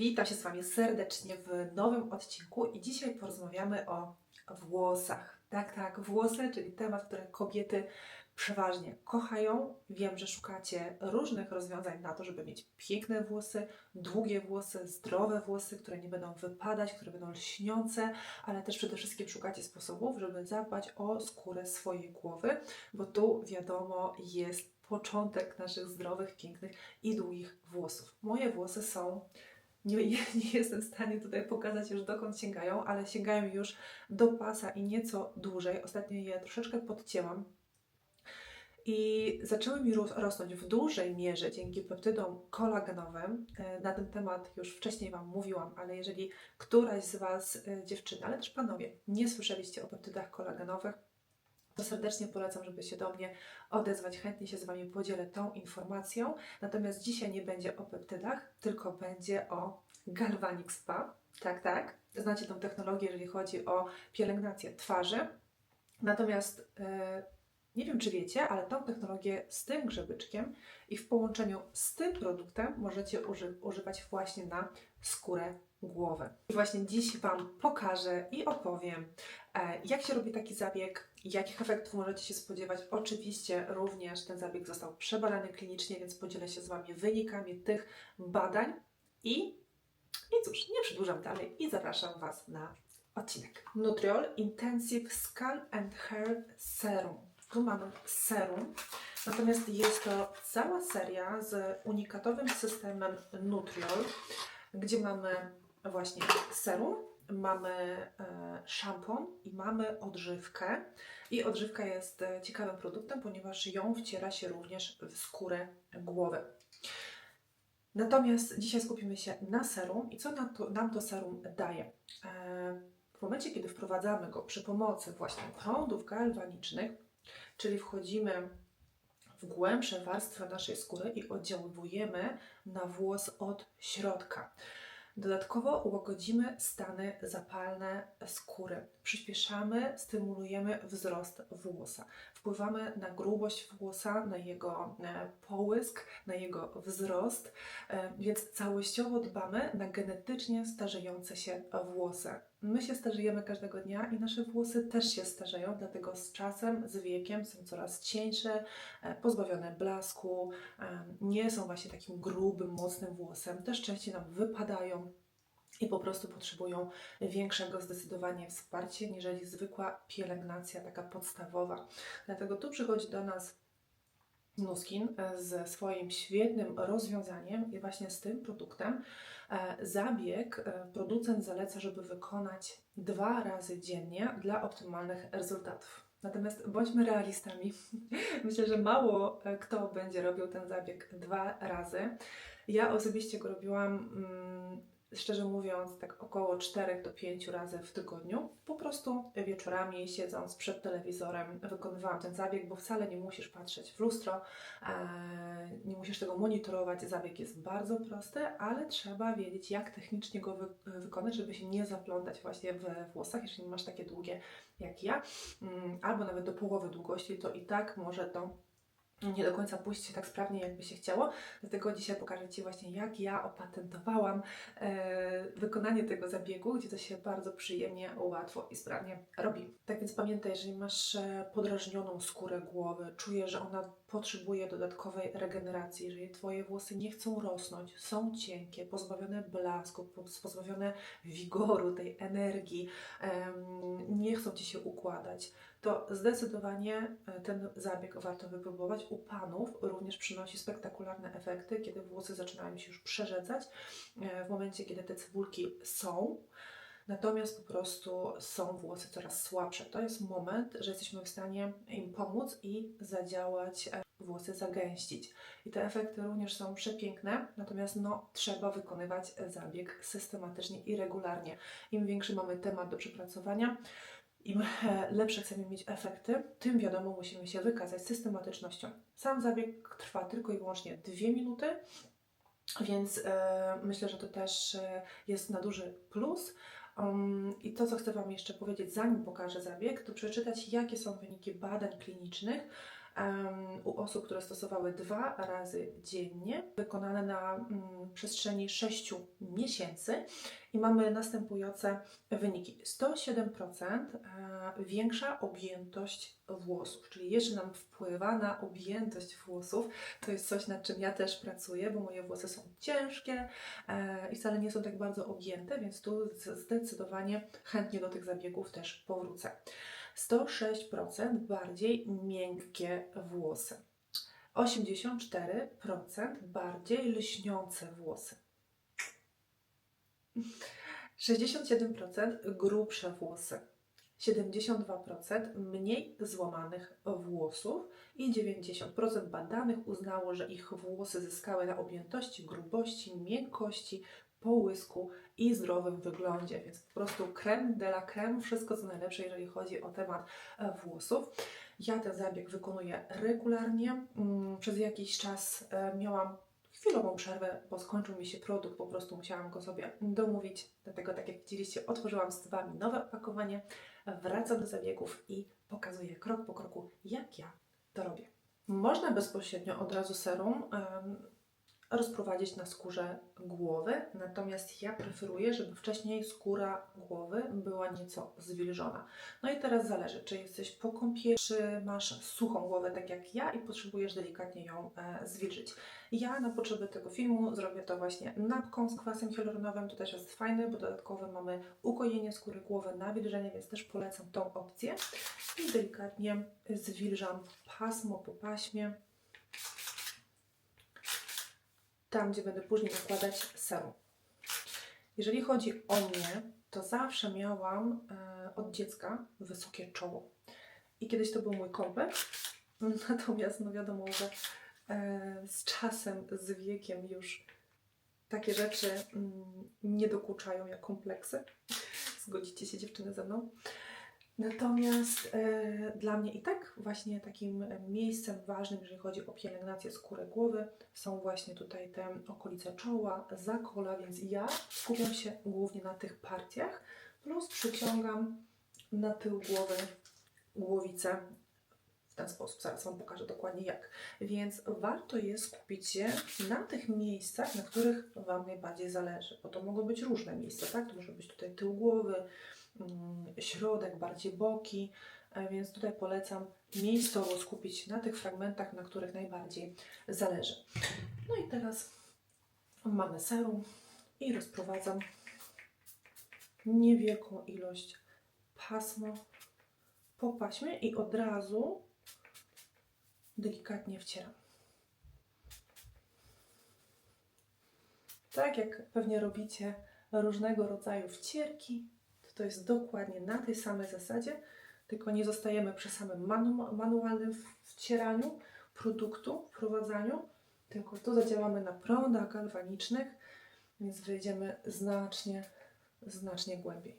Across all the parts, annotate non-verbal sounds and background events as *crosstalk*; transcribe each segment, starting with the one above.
Witam się z Wami serdecznie w nowym odcinku i dzisiaj porozmawiamy o włosach. Tak, tak, włosy, czyli temat, który kobiety przeważnie kochają. Wiem, że szukacie różnych rozwiązań na to, żeby mieć piękne włosy, długie włosy, zdrowe włosy, które nie będą wypadać, które będą lśniące, ale też przede wszystkim szukacie sposobów, żeby zadbać o skórę swojej głowy, bo tu wiadomo jest początek naszych zdrowych, pięknych i długich włosów. Moje włosy są *laughs* nie, nie jestem w stanie tutaj pokazać już dokąd sięgają, ale sięgają już do pasa i nieco dłużej. Ostatnio je troszeczkę podcięłam. I zaczęły mi ros- rosnąć w dużej mierze dzięki peptydom kolagenowym. E, Na ten temat już wcześniej Wam mówiłam, ale jeżeli któraś z Was, e, dziewczyny, ale też panowie, nie słyszeliście o peptydach kolagenowych, to serdecznie polecam, żeby się do mnie odezwać. Chętnie się z Wami podzielę tą informacją. Natomiast dzisiaj nie będzie o peptydach, tylko będzie o Galvanic Spa. Tak, tak. Znacie tą technologię, jeżeli chodzi o pielęgnację twarzy. Natomiast e, nie wiem, czy wiecie, ale tą technologię z tym grzebyczkiem i w połączeniu z tym produktem możecie uży używać właśnie na skórę głowy. I właśnie dziś Wam pokażę i opowiem, e, jak się robi taki zabieg, jakich efektów możecie się spodziewać. Oczywiście również ten zabieg został przebadany klinicznie, więc podzielę się z Wami wynikami tych badań i, i cóż, nie przedłużam dalej i zapraszam Was na odcinek. Nutriol Intensive Scalp and Hair Serum. Tu mamy serum, natomiast jest to cała seria z unikatowym systemem Nutriol, gdzie mamy właśnie serum, mamy e, szampon i mamy odżywkę. I odżywka jest e, ciekawym produktem, ponieważ ją wciera się również w skórę głowy. Natomiast dzisiaj skupimy się na serum i co nam to, nam to serum daje. E, w momencie, kiedy wprowadzamy go przy pomocy właśnie prądów galwanicznych, czyli wchodzimy w głębsze warstwy naszej skóry i oddziaływujemy na włos od środka. Dodatkowo łagodzimy stany zapalne skóry. Przyspieszamy, stymulujemy wzrost włosa. Wpływamy na grubość włosa, na jego e, połysk, na jego wzrost, e, więc całościowo dbamy na genetycznie starzejące się włosy. My się starzejemy każdego dnia i nasze włosy też się starzeją, dlatego z czasem, z wiekiem są coraz cieńsze, e, pozbawione blasku, nie są właśnie takim grubym, mocnym włosem, też częściej nam wypadają i po prostu potrzebują większego zdecydowanie wsparcia niżeli zwykła pielęgnacja, taka podstawowa. Dlatego tu przychodzi do nas Nuskin e, ze swoim świetnym rozwiązaniem i właśnie z tym produktem. E, Zabieg e, producent zaleca, żeby wykonać dwa razy dziennie dla optymalnych rezultatów. Natomiast bądźmy realistami. *laughs* Myślę, że mało kto będzie robił ten zabieg dwa razy. Ja osobiście go robiłam, mm, szczerze mówiąc, tak około 4 do 5 razy w tygodniu. Po prostu wieczorami, siedząc przed telewizorem, wykonywałam ten zabieg, bo wcale nie musisz patrzeć w lustro, e, nie musisz tego monitorować. Zabieg jest bardzo prosty, ale trzeba wiedzieć, jak technicznie go wy wykonać, żeby się nie zaplątać właśnie we włosach, jeżeli masz takie długie jak ja, mm, albo nawet do połowy długości, to i tak może to nie do końca pójść tak sprawnie, jakby się chciało. Dlatego dzisiaj pokażę Ci właśnie, jak ja opatentowałam e, wykonanie tego zabiegu, gdzie to się bardzo przyjemnie, łatwo i sprawnie robi. Tak więc pamiętaj, jeżeli masz e, podrażnioną skórę głowy, czujesz, że ona potrzebuje dodatkowej regeneracji, jeżeli Twoje włosy nie chcą rosnąć, są cienkie, pozbawione blasku, po- pozbawione wigoru, tej energii, em, nie chcą Ci się układać, to zdecydowanie e, ten zabieg warto wypróbować. U panów również przynosi spektakularne efekty, kiedy włosy zaczynają się już przerzedzać, e, w momencie, kiedy te cebulki są. Natomiast po prostu są włosy coraz słabsze. To jest moment, że jesteśmy w stanie im pomóc i zadziałać, e, włosy zagęścić. I te efekty również są przepiękne, natomiast no, trzeba wykonywać zabieg systematycznie i regularnie. Im większy mamy temat do przepracowania, im lepsze chcemy mieć efekty, tym wiadomo musimy się wykazać systematycznością. Sam zabieg trwa tylko i wyłącznie dwie minuty, więc e, myślę, że to też e, jest na duży plus. Um, I to, co chcę Wam jeszcze powiedzieć, zanim pokażę zabieg, to przeczytać, jakie są wyniki badań klinicznych u osób, które stosowały dwa razy dziennie, wykonane na mm, przestrzeni 6 miesięcy i mamy następujące wyniki. 107% e, większa objętość włosów, czyli jeszcze nam wpływa na objętość włosów. To jest coś, nad czym ja też pracuję, bo moje włosy są ciężkie e, i wcale nie są tak bardzo objęte, więc tu zdecydowanie chętnie do tych zabiegów też powrócę. 106% bardziej miękkie włosy. 84% bardziej lśniące włosy. 67% grubsze włosy. 72% mniej złamanych włosów i 90% badanych uznało, że ich włosy zyskały na objętości, grubości, miękkości, połysku i zdrowym wyglądzie. Więc po prostu creme de la creme, wszystko co najlepsze, jeżeli chodzi o temat e, włosów. Ja ten zabieg wykonuję regularnie. Mm, Przez jakiś czas e, miałam chwilową przerwę, bo skończył mi się produkt, po prostu musiałam go sobie domówić. Dlatego, tak jak widzieliście, otworzyłam z Wami nowe opakowanie, wracam do zabiegów i pokazuję krok po kroku, jak ja to robię. Można bezpośrednio od razu serum rozprowadzić na skórze głowy, natomiast ja preferuję, żeby wcześniej skóra głowy była nieco zwilżona. No i teraz zależy, czy jesteś po kąpieli, czy masz suchą głowę, tak jak ja, i potrzebujesz delikatnie ją e, zwilżyć. Ja na potrzeby tego filmu zrobię to właśnie napką z kwasem hialuronowym. To też jest fajne, bo dodatkowo mamy ukojenie skóry głowy, nawilżenie, więc też polecam tą opcję. I delikatnie zwilżam pasmo po paśmie, tam gdzie będę później nakładać serum. Jeżeli chodzi o mnie, to zawsze miałam e, od dziecka wysokie czoło. I kiedyś to był mój kompleks. *laughs* Natomiast no wiadomo, że e, z czasem, z wiekiem już takie rzeczy mm, nie dokuczają jak kompleksy. *laughs* Zgodzicie się dziewczyny ze mną? Natomiast e, dla mnie i tak właśnie takim e, miejscem ważnym, jeżeli chodzi o pielęgnację skóry głowy, są właśnie tutaj te okolice czoła, zakola, więc ja skupiam się głównie na tych partiach, plus przyciągam na tył głowy głowicę w ten sposób. Zaraz Wam pokażę dokładnie jak. Więc warto jest skupić się na tych miejscach, na których Wam najbardziej zależy, bo to mogą być różne miejsca, tak? To może być tutaj tył głowy, środek, bardziej boki, więc tutaj polecam miejscowo skupić się na tych fragmentach, na których najbardziej zależy. No i teraz mamy serum i rozprowadzam niewielką ilość pasmo po paśmie i od razu delikatnie wcieram. Tak jak pewnie robicie różnego rodzaju wcierki, to jest dokładnie na tej samej zasadzie, tylko nie zostajemy przy samym manu manualnym wcieraniu produktu, wprowadzaniu, tylko tu zadziałamy na prądach galwanicznych, więc wejdziemy znacznie, znacznie głębiej.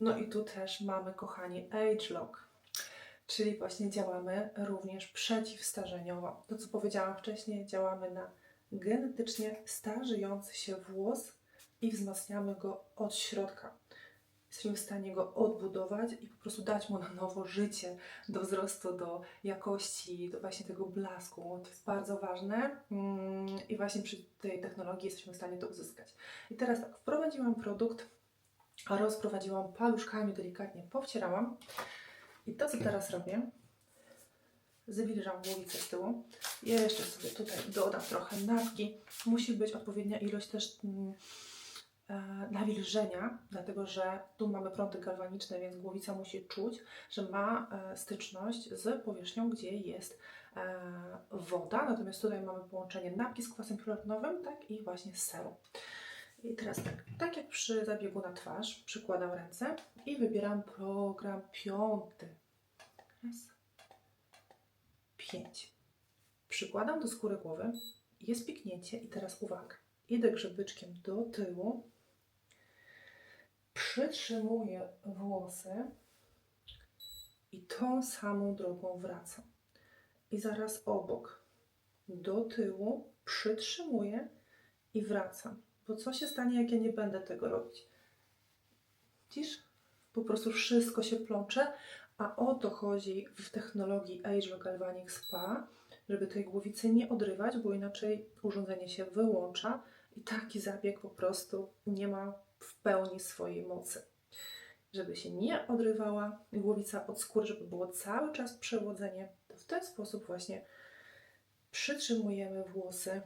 No i tu też mamy, kochani, age lock, czyli właśnie działamy również przeciwstarzeniowo. To, co powiedziałam wcześniej, działamy na genetycznie starzejący się włos i wzmacniamy go od środka. Jesteśmy w stanie go odbudować i po prostu dać mu na nowo życie, do wzrostu, do jakości, do właśnie tego blasku. To jest bardzo ważne mm, i właśnie przy tej technologii jesteśmy w stanie to uzyskać. I teraz tak, wprowadziłam produkt, rozprowadziłam paluszkami, delikatnie powcierałam. I to, co teraz robię, Zwilżam głowicę z tyłu. Jeszcze sobie tutaj dodam trochę nawki. Musi być odpowiednia ilość też mm, e, nawilżenia, dlatego że tu mamy prądy galwaniczne, więc głowica musi czuć, że ma e, styczność z powierzchnią, gdzie jest e, woda. Natomiast tutaj mamy połączenie napki z kwasem hialuronowym, tak i właśnie z seru. I teraz tak, tak jak przy zabiegu na twarz, przykładam ręce i wybieram program piąty. 5. Przykładam do skóry głowy, jest piknięcie i teraz uwaga. Idę grzebyczkiem do tyłu, przytrzymuję włosy i tą samą drogą wracam. I zaraz obok, do tyłu, przytrzymuję i wracam. Bo co się stanie, jak ja nie będę tego robić? Widzisz? Po prostu wszystko się plącze, a o to chodzi w technologii Age Galvanic Spa, żeby tej głowicy nie odrywać, bo inaczej urządzenie się wyłącza i taki zabieg po prostu nie ma w pełni swojej mocy. Żeby się nie odrywała głowica od skóry, żeby było cały czas przewodzenie, to w ten sposób właśnie przytrzymujemy włosy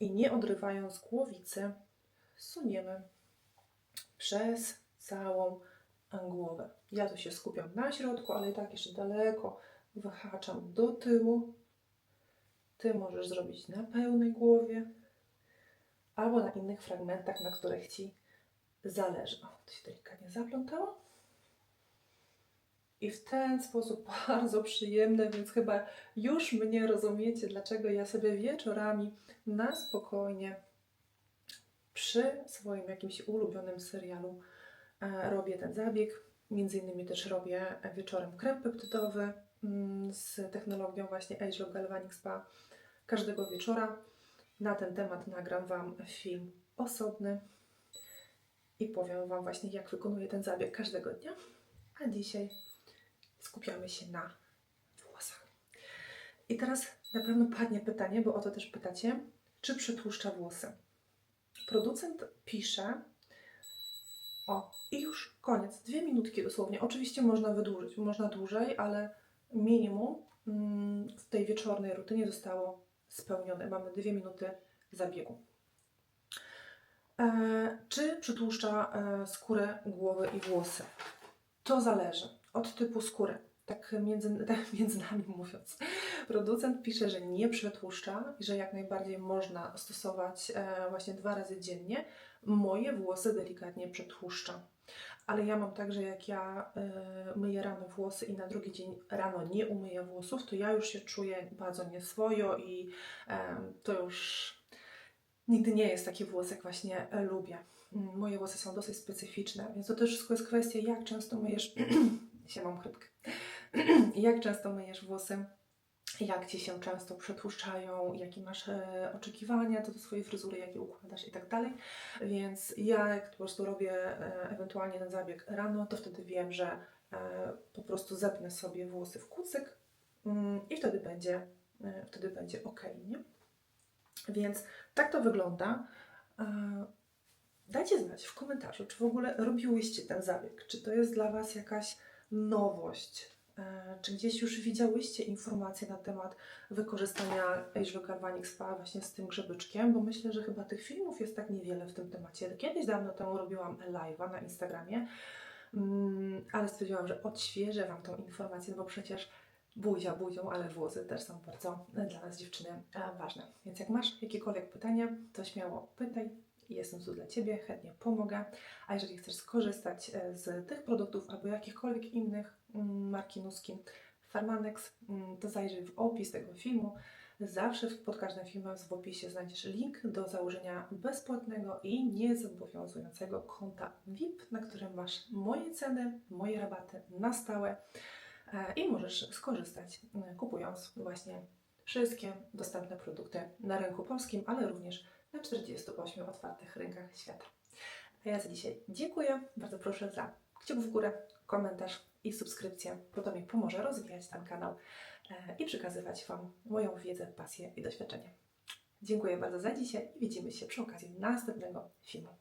i nie odrywając głowicy, suniemy przez całą głowę. Ja tu się skupiam na środku, ale i tak jeszcze daleko wyhaczam do tyłu. Ty możesz zrobić na pełnej głowie albo na innych fragmentach, na których Ci zależy. O, to się delikatnie zaplątało. I w ten sposób *laughs* bardzo przyjemny, więc chyba już mnie rozumiecie, dlaczego ja sobie wieczorami na spokojnie przy swoim jakimś ulubionym serialu robię ten zabieg. Między innymi też robię wieczorem krem peptydowy mm, z technologią właśnie Age Galvanic Spa każdego wieczora. Na ten temat nagram Wam film osobny i powiem Wam właśnie, jak wykonuję ten zabieg każdego dnia. A dzisiaj skupiamy się na włosach. I teraz na pewno padnie pytanie, bo o to też pytacie, czy przetłuszcza włosy. Producent pisze, o i już koniec, dwie minutki dosłownie. Oczywiście można wydłużyć, można dłużej, ale minimum mm, w tej wieczornej rutynie zostało spełnione. Mamy dwie minuty zabiegu. E, czy przytłuszcza e, skórę głowy i włosy? To zależy od typu skóry. Tak między, *laughs* tak między nami mówiąc, producent pisze, że nie przetłuszcza i że jak najbardziej można stosować e, właśnie dwa razy dziennie. Moje włosy delikatnie przetłuszcza. Ale ja mam tak, że jak ja y, myję rano włosy i na drugi dzień rano nie umyję włosów, to ja już się czuję bardzo nieswojo i y, to już nigdy nie jest taki włos, jak właśnie e, lubię. Mm, Moje włosy są dosyć specyficzne, więc to też wszystko jest kwestia, jak często myjesz. *clears throat* się mam chrypkę. *clears throat* jak często myjesz włosy, jak ci się często przetłuszczają, jakie masz e, oczekiwania do swojej fryzury, jakie układasz i tak dalej. Więc ja jak po prostu robię e, ewentualnie ten zabieg rano, to wtedy wiem, że e, po prostu zepnę sobie włosy w kucyk mm, i wtedy będzie, wtedy będzie ok, nie? Więc tak to wygląda. Dajcie znać w komentarzu, czy w ogóle robiłyście ten zabieg, czy to jest dla Was jakaś nowość, czy gdzieś już widziałyście informacje na temat wykorzystania Age Galvanic Spa właśnie z tym grzebyczkiem, bo myślę, że chyba tych filmów jest tak niewiele w tym temacie. Kiedyś dawno temu robiłam live'a na Instagramie, mm, ale stwierdziłam, że odświeżę Wam tą informację, bo przecież buzia buzią, ale włosy też są bardzo dla nas dziewczyny e, ważne. Więc jak masz jakiekolwiek pytania, to śmiało pytaj. Jestem tu dla Ciebie, chętnie pomogę. A jeżeli chcesz skorzystać e, z tych produktów albo jakichkolwiek innych marki Nuski Farmanex, mm, to zajrzyj w opis tego filmu. Zawsze pod każdym filmem w opisie znajdziesz link do założenia bezpłatnego i niezobowiązującego konta VIP, na którym masz moje ceny, moje rabaty na stałe e, i możesz skorzystać e, kupując właśnie wszystkie dostępne produkty na rynku polskim, ale również na 48 otwartych rynkach świata. A ja za dzisiaj dziękuję. Bardzo proszę za kciuk w górę, komentarz i subskrypcję, bo to mi pomoże rozwijać ten kanał e, i przekazywać Wam moją wiedzę, pasję i doświadczenie. Dziękuję bardzo za dzisiaj i widzimy się przy okazji następnego filmu.